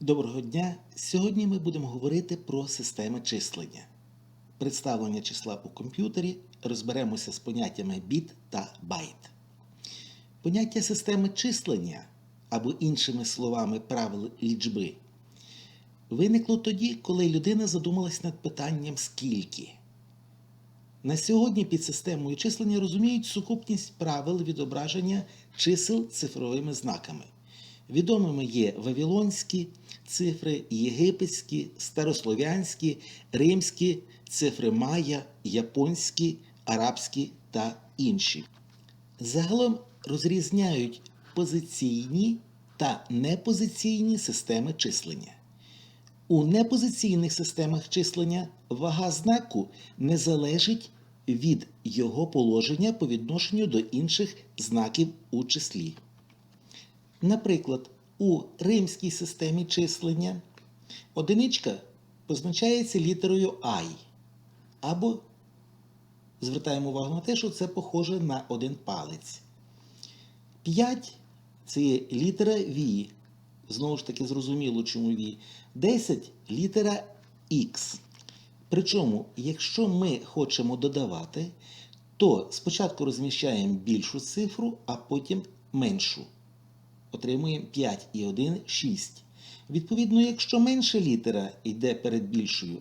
Доброго дня! Сьогодні ми будемо говорити про системи числення. Представлення числа у комп'ютері розберемося з поняттями біт та байт. Поняття системи числення або іншими словами правил лічби виникло тоді, коли людина задумалась над питанням скільки. На сьогодні під системою числення розуміють сукупність правил відображення чисел цифровими знаками. Відомими є вавилонські цифри, єгипетські, старослов'янські, римські, цифри майя, японські, арабські та інші. Загалом розрізняють позиційні та непозиційні системи числення. У непозиційних системах числення вага знаку не залежить від його положення по відношенню до інших знаків у числі. Наприклад, у римській системі числення одиничка позначається літерою I. Або звертаємо увагу на те, що це похоже на один палець. 5 це літера V. Знову ж таки, зрозуміло, чому V. 10 літера X. Причому, якщо ми хочемо додавати, то спочатку розміщаємо більшу цифру, а потім меншу отримуємо 5 і 1 – 6. Відповідно, якщо менша літера йде перед більшою,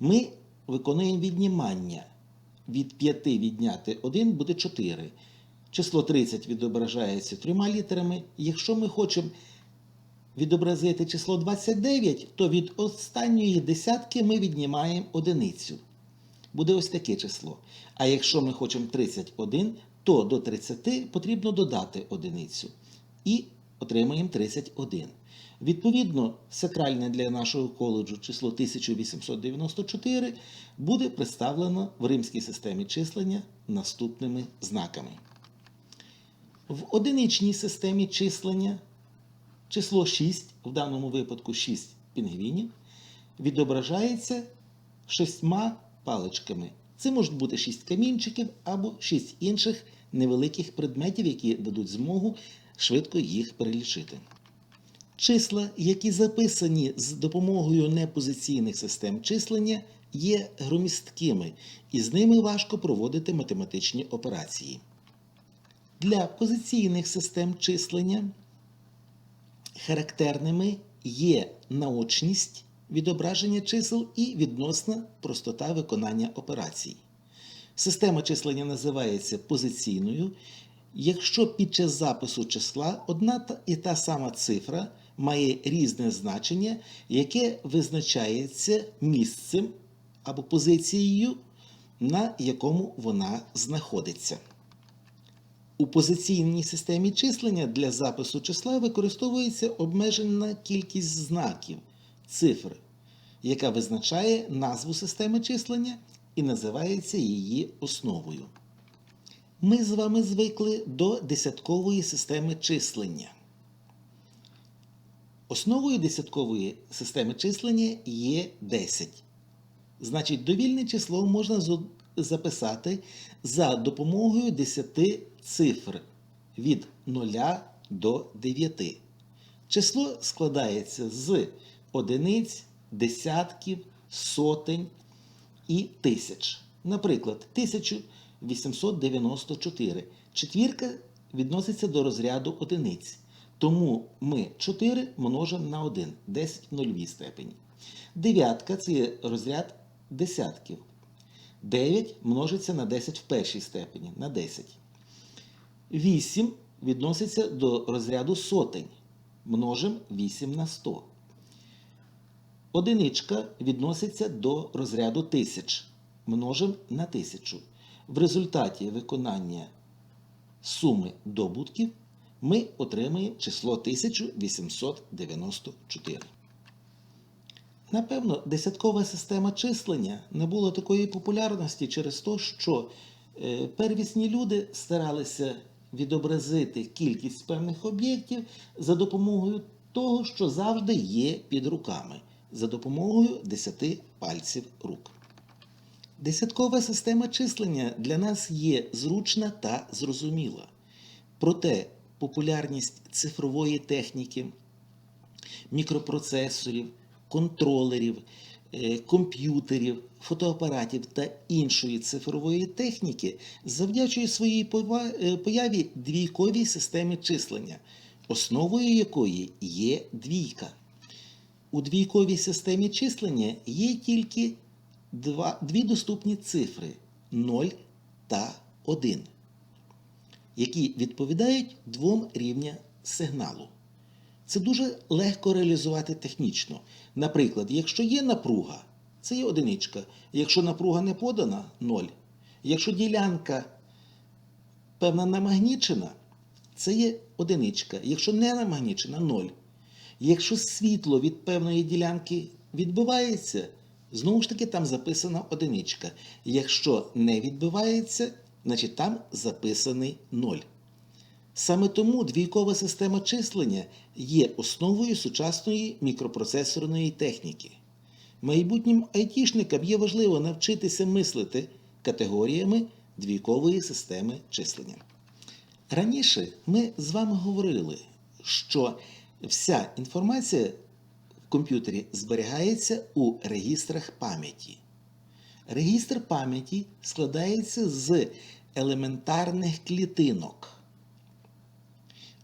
ми виконуємо віднімання. Від 5 відняти 1 буде 4. Число 30 відображається трьома літерами. Якщо ми хочемо відобразити число 29, то від останньої десятки ми віднімаємо одиницю. Буде ось таке число. А якщо ми хочемо 31, то до 30 потрібно додати одиницю. І отримаємо 31. Відповідно, сакральне для нашого коледжу число 1894 буде представлено в римській системі числення наступними знаками. В одиничній системі числення число 6, в даному випадку 6 пінгвінів, відображається шістьма паличками. Це можуть бути 6 камінчиків або 6 інших невеликих предметів, які дадуть змогу швидко їх перелічити. Числа, які записані з допомогою непозиційних систем числення, є громісткими, і з ними важко проводити математичні операції. Для позиційних систем числення характерними є наочність відображення чисел і відносна простота виконання операцій. Система числення називається позиційною, якщо під час запису числа одна і та сама цифра має різне значення, яке визначається місцем або позицією, на якому вона знаходиться. У позиційній системі числення для запису числа використовується обмежена кількість знаків цифр, яка визначає назву системи числення і називається її основою. Ми з вами звикли до десяткової системи числення. Основою десяткової системи числення є 10. Значить, довільне число можна записати за допомогою 10 цифр від 0 до 9. Число складається з одиниць, десятків, сотень і тисяч. Наприклад, 1894. Четвірка відноситься до розряду одиниць. Тому ми 4 множимо на 1, 10 в нульовій степені. Дев'ятка це розряд десятків. 9 множиться на 10 в першій степені на 10. 8 відноситься до розряду сотень. Множимо 8 на 100. Одиничка відноситься до розряду тисяч. Множимо на 1000. В результаті виконання суми добутків ми отримаємо число 1894. Напевно, десяткова система числення набула такої популярності через те, що е, первісні люди старалися відобразити кількість певних об'єктів за допомогою того, що завжди є під руками, за допомогою 10 пальців рук. Десяткова система числення для нас є зручна та зрозуміла. Проте популярність цифрової техніки мікропроцесорів, контролерів, е, комп'ютерів, фотоапаратів та іншої цифрової техніки завдячує своїй е, появі двійковій системі числення, основою якої є двійка. У двійковій системі числення є тільки два, дві доступні цифри 0 та 1, які відповідають двом рівням сигналу. Це дуже легко реалізувати технічно. Наприклад, якщо є напруга, це є одиничка. Якщо напруга не подана 0. Якщо ділянка певна намагнічена, це є одиничка. Якщо не намагнічена 0. Якщо світло від певної ділянки відбивається, знову ж таки там записана одиничка. Якщо не відбивається, значить там записаний 0. Саме тому двійкова система числення є основою сучасної мікропроцесорної техніки. Майбутнім айтішникам є важливо навчитися мислити категоріями двійкової системи числення. Раніше ми з вами говорили, що вся інформація комп'ютері зберігається у регістрах пам'яті. Регістр пам'яті складається з елементарних клітинок.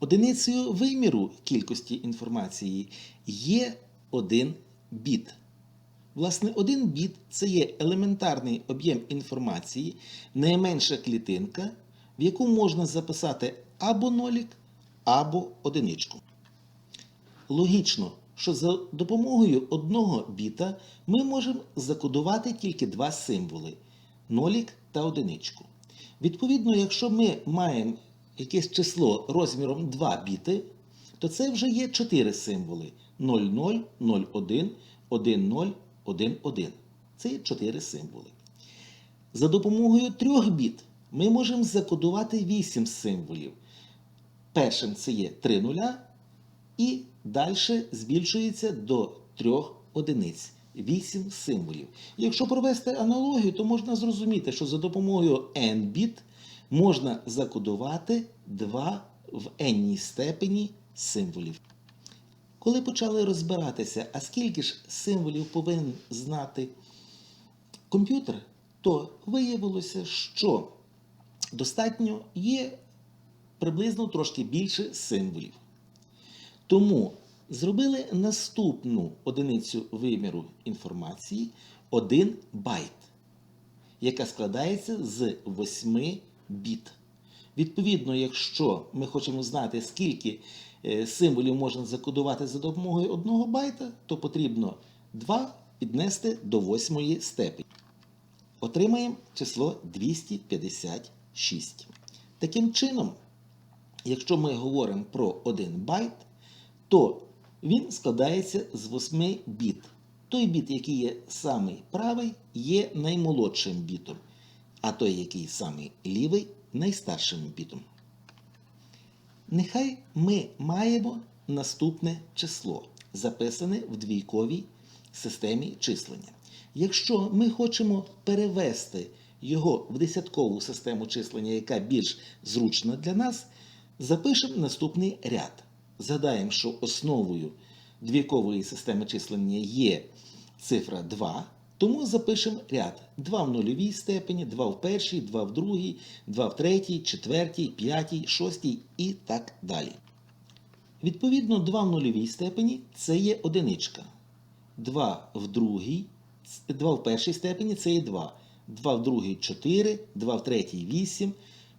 Одиницею виміру кількості інформації є один біт. Власне, один біт це є елементарний об'єм інформації, найменша клітинка, в яку можна записати або нолік, або одиничку. Логічно, що за допомогою одного біта ми можемо закодувати тільки два символи нолік та одиничку. Відповідно, якщо ми маємо якесь число розміром 2 біти, то це вже є 4 символи 00, 01, 10, 11. Це є 4 символи. За допомогою трьох біт ми можемо закодувати 8 символів. Першим це є 3 нуля, і далі збільшується до 3 одиниць. 8 символів. Якщо провести аналогію, то можна зрозуміти, що за допомогою n-біт можна закодувати 2 в n-ній степені символів. Коли почали розбиратися, а скільки ж символів повинен знати комп'ютер, то виявилося, що достатньо є приблизно трошки більше символів. Тому зробили наступну одиницю виміру інформації 1 байт, яка складається з 8 біт. Відповідно, якщо ми хочемо знати, скільки е, символів можна закодувати за допомогою 1 байта, то потрібно 2 піднести до 8 степені. Отримаємо число 256. Таким чином, якщо ми говоримо про 1 байт, то він складається з 8 біт. Той біт, який є самий правий, є наймолодшим бітом, а той, який самий лівий, найстаршим бітом. Нехай ми маємо наступне число, записане в двійковій системі числення. Якщо ми хочемо перевести його в десяткову систему числення, яка більш зручна для нас, запишемо наступний ряд. Згадаємо, що основою двійкової системи числення є цифра 2, тому запишемо ряд 2 в нульовій степені, 2 в першій, 2 в другій, 2 в третій, четвертій, п'ятій, шостій і так далі. Відповідно, 2 в нульовій степені це є одиничка. 2 в другій, 2 в першій степені це є 2. 2 в другій 4, 2 в третій 8, в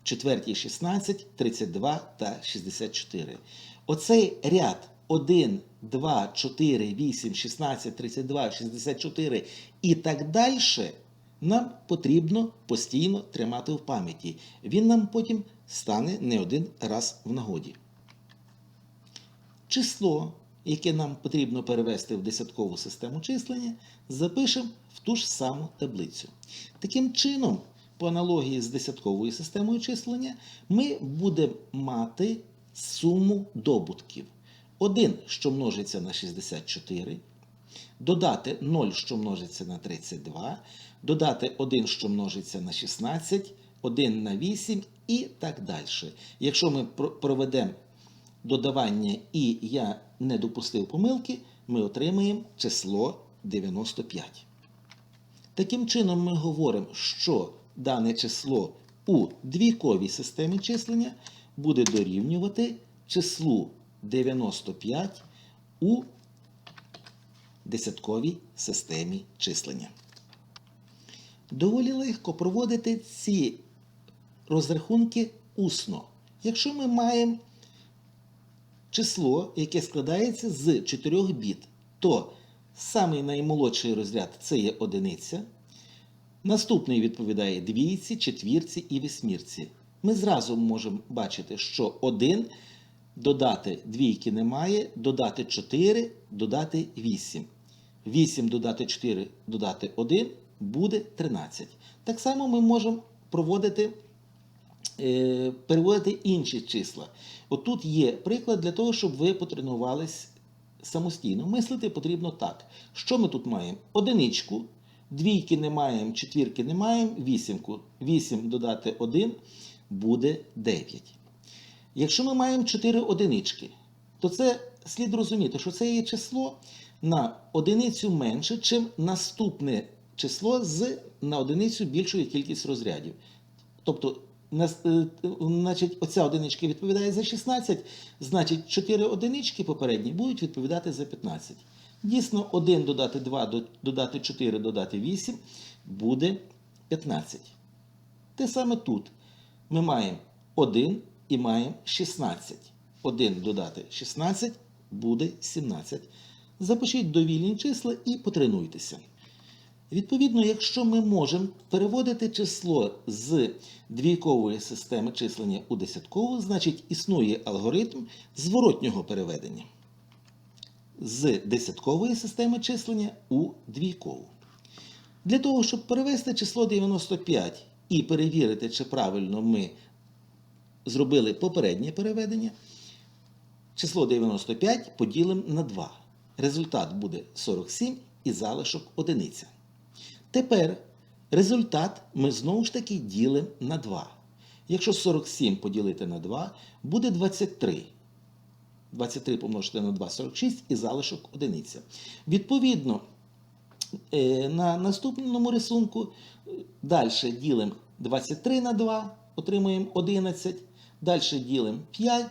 четвертій 16, 32 та 64. Оцей ряд 1, 2, 4, 8, 16, 32, 64 і так далі нам потрібно постійно тримати в пам'яті. Він нам потім стане не один раз в нагоді. Число, яке нам потрібно перевести в десяткову систему числення, запишемо в ту ж саму таблицю. Таким чином, по аналогії з десятковою системою числення, ми будемо мати суму добутків. 1, що множиться на 64, додати 0, що множиться на 32, додати 1, що множиться на 16, 1 на 8 і так далі. Якщо ми проведемо додавання і я не допустив помилки, ми отримаємо число 95. Таким чином, ми говоримо, що дане число у двійковій системі числення буде дорівнювати числу 95 у десятковій системі числення. Доволі легко проводити ці розрахунки усно. Якщо ми маємо число, яке складається з 4 біт, то самий наймолодший розряд це є одиниця. Наступний відповідає двійці, четвірці і восьмірці. Ми зразу можемо бачити, що 1 додати двійки немає, додати 4, додати 8. 8 додати 4, додати 1 буде 13. Так само ми можемо проводити, е, переводити інші числа. Отут є приклад для того, щоб ви потренувались самостійно. Мислити потрібно так. Що ми тут маємо? Одиничку, двійки не маємо, четвірки не маємо, вісімку. 8 додати 1 буде 9. Якщо ми маємо 4 одинички, то це слід розуміти, що це є число на одиницю менше, чим наступне число з на одиницю більшою кількість розрядів. Тобто, е, значить, оця одиничка відповідає за 16, значить 4 одинички попередні будуть відповідати за 15. Дійсно, 1 додати 2, додати 4, додати 8 буде 15. Те саме тут. Ми маємо 1 і маємо 16. 1 додати 16 буде 17. Запишіть довільні числа і потренуйтеся. Відповідно, якщо ми можемо переводити число з двійкової системи числення у десяткову, значить існує алгоритм зворотнього переведення з десяткової системи числення у двійкову. Для того, щоб перевести число 95 і перевірити, чи правильно ми зробили попереднє переведення, число 95 поділимо на 2. Результат буде 47 і залишок одиниця. Тепер результат ми знову ж таки ділимо на 2. Якщо 47 поділити на 2, буде 23. 23 помножити на 2 46 і залишок одиниця. Відповідно, е, на наступному рисунку далі ділимо 23 на 2, отримуємо 11. Далі ділимо 5,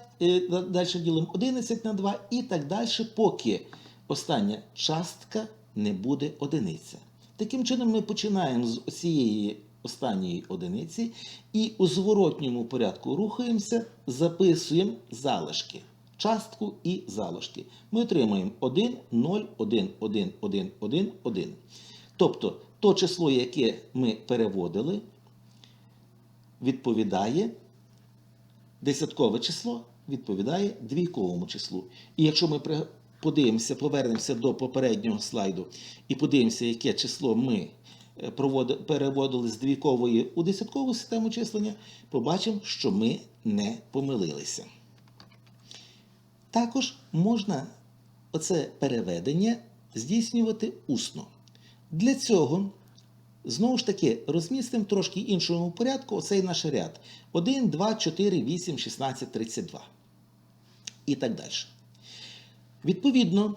далі ділимо 11 на 2 і так далі, поки остання частка не буде одиниця. Таким чином, ми починаємо з цієї останньої одиниці і у зворотньому порядку рухаємося, записуємо залишки, частку і залишки. Ми отримаємо 1, 0, 1, 1, 1, 1, 1. Тобто, то число, яке ми переводили, відповідає десяткове число відповідає двійковому числу. І якщо ми подивимося, повернемося до попереднього слайду і подивимося, яке число ми е, переводили з двійкової у десяткову систему числення, побачимо, що ми не помилилися. Також можна оце переведення здійснювати усно. Для цього Знову ж таки, розмістимо трошки іншому порядку оцей наш ряд. 1, 2, 4, 8, 16, 32. І так далі. Відповідно,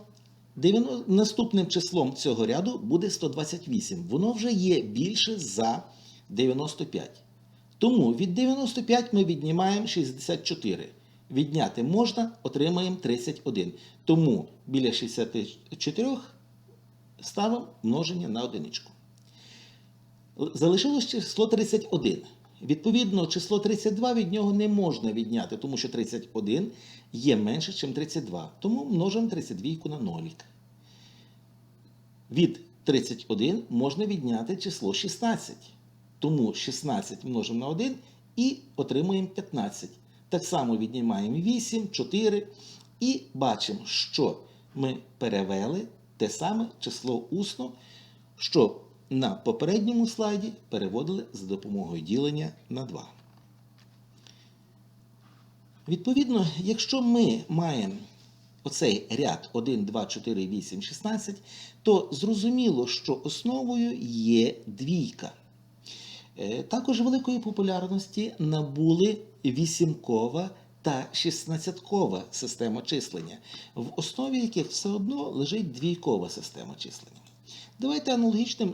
наступним числом цього ряду буде 128. Воно вже є більше за 95. Тому від 95 ми віднімаємо 64. Відняти можна, отримаємо 31. Тому біля 64 ставимо множення на одиничку. Залишилось число 31. Відповідно, число 32 від нього не можна відняти, тому що 31 є менше, ніж 32. Тому множимо 32 на нолік. Від 31 можна відняти число 16. Тому 16 множимо на 1 і отримуємо 15. Так само віднімаємо 8, 4 і бачимо, що ми перевели те саме число усно, що на попередньому слайді переводили за допомогою ділення на 2. Відповідно, якщо ми маємо оцей ряд 1, 2, 4, 8, 16, то зрозуміло, що основою є двійка. Е, Також великої популярності набули вісімкова та 16-кова система числення, в основі яких все одно лежить двійкова система числення. Давайте аналогічним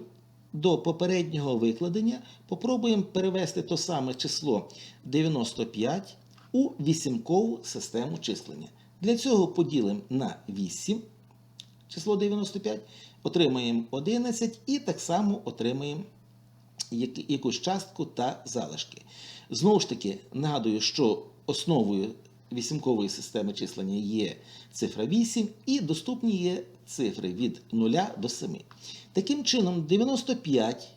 до попереднього викладення попробуємо перевести то саме число 95 у вісімкову систему числення. Для цього поділимо на 8 число 95, отримаємо 11 і так само отримаємо якусь частку та залишки. Знову ж таки, нагадую, що основою вісімкової системи числення є цифра 8 і доступні є цифри від 0 до 7. Таким чином, 95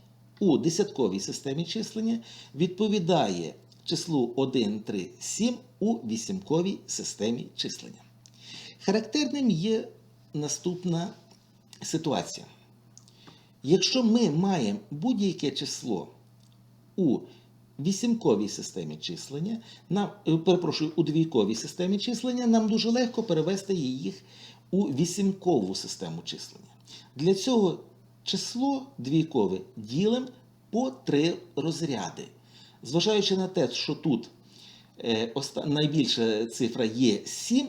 у десятковій системі числення відповідає числу 1, 3, 7 у вісімковій системі числення. Характерним є наступна ситуація. Якщо ми маємо будь-яке число у вісімковій системі числення, нам, е, перепрошую, у двійковій системі числення, нам дуже легко перевести їх у вісімкову систему числення. Для цього число двійкове ділимо по три розряди. Зважаючи на те, що тут е, найбільша цифра є 7,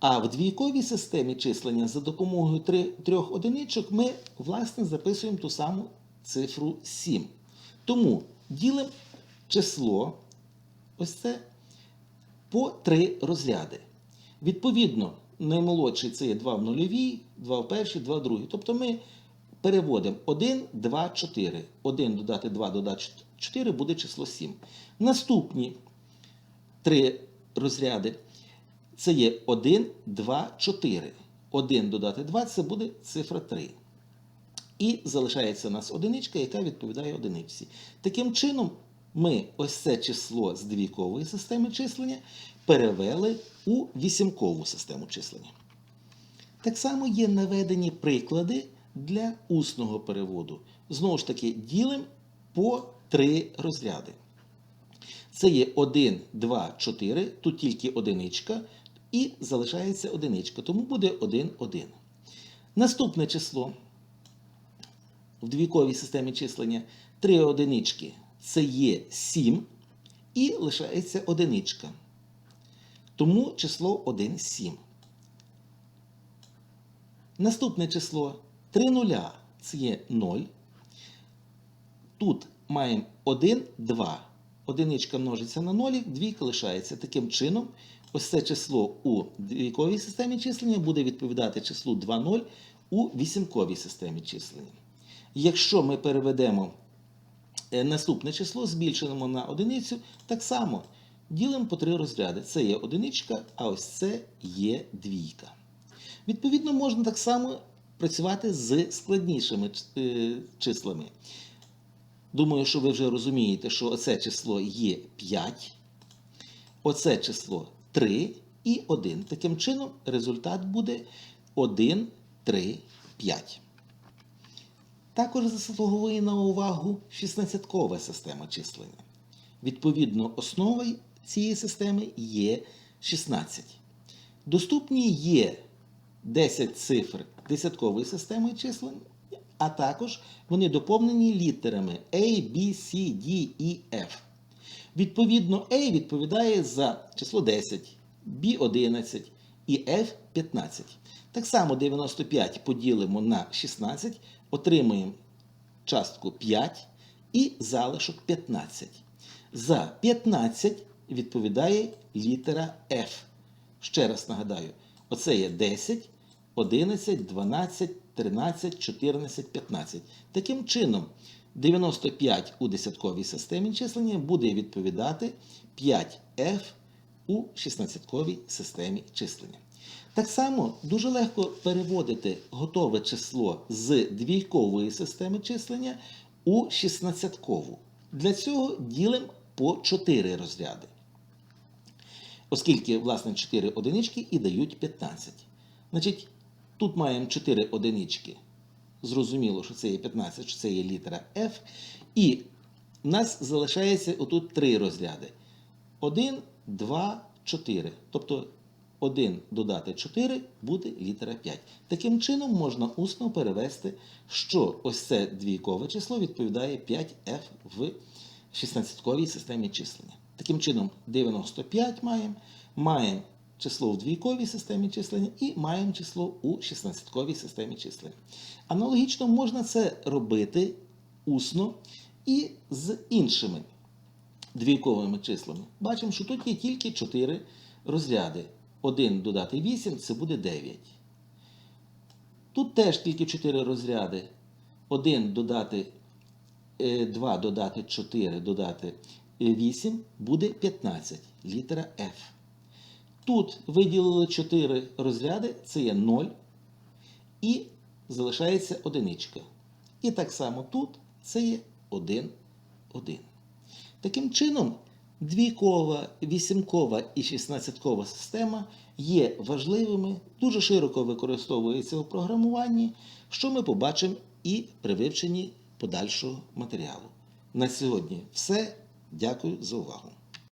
а в двійковій системі числення за допомогою трьох одиничок ми, власне, записуємо ту саму цифру 7. Тому ділимо число, ось це, по три розряди. Відповідно, наймолодший це є 2 в нульовій, 2 в першій, 2 в другій. Тобто ми переводимо 1, 2, 4. 1 додати 2 додати 4 буде число 7. Наступні три розряди це є 1, 2, 4. 1 додати 2 це буде цифра 3. І залишається у нас одиничка, яка відповідає одиниці. Таким чином, ми ось це число з двійкової системи числення перевели у вісімкову систему числення. Так само є наведені приклади для усного переводу. Знову ж таки, ділимо по три розряди. Це є 1, 2, 4, тут тільки одиничка, і залишається одиничка, тому буде 1, 1. Наступне число в двійковій системі числення 3 одинички це є 7 і лишається одиничка. Тому число 1, 7. Наступне число 3 нуля це є 0. Тут маємо 1, 2. Одиничка множиться на 0, двійка лишається. Таким чином, ось це число у двійковій системі числення буде відповідати числу 2, 0 у вісімковій системі числення. Якщо ми переведемо е, наступне число, збільшуємо на одиницю, так само ділимо по три розряди. Це є одиничка, а ось це є двійка. Відповідно, можна так само працювати з складнішими е, числами. Думаю, що ви вже розумієте, що оце число є 5, оце число 3 і 1. Таким чином, результат буде 1, 3, 5. Також заслуговує на увагу 16-кова система числення. Відповідно, основою цієї системи є 16. Доступні є 10 цифр десяткової системи числення, а також вони доповнені літерами A, B, C, D, E, F. Відповідно, A відповідає за число 10, B 11 і F 15. Так само 95 поділимо на 16, отримуємо частку 5 і залишок 15. За 15 відповідає літера F. Ще раз нагадаю, оце є 10, 11, 12, 13, 14, 15. Таким чином, 95 у десятковій системі числення буде відповідати 5F у 16-ковій системі числення. Так само дуже легко переводити готове число з двійкової системи числення у 16-кову. Для цього ділимо по 4 розряди. Оскільки, власне, 4 одинички і дають 15. Значить, тут маємо 4 одинички. Зрозуміло, що це є 15, що це є літера F. І в нас залишається отут 3 розряди. 1, 2, 4. Тобто 1 додати 4 буде літера 5. Таким чином можна усно перевести, що ось це двійкове число відповідає 5F в 16-ковій системі числення. Таким чином, 95 маємо, маємо число в двійковій системі числення і маємо число у 16-ковій системі числення. Аналогічно можна це робити усно і з іншими двійковими числами. Бачимо, що тут є тільки 4 розряди. 1 додати 8 це буде 9. Тут теж тільки 4 розряди. 1 додати 2 додати 4 додати 8 буде 15. Літера F. Тут виділили 4 розряди, це є 0. І залишається одиничка. І так само тут це є 1, 1. Таким чином, двійкова, вісімкова і шістнадцяткова система є важливими, дуже широко використовуються у програмуванні, що ми побачимо і при вивченні подальшого матеріалу. На сьогодні все. Дякую за увагу.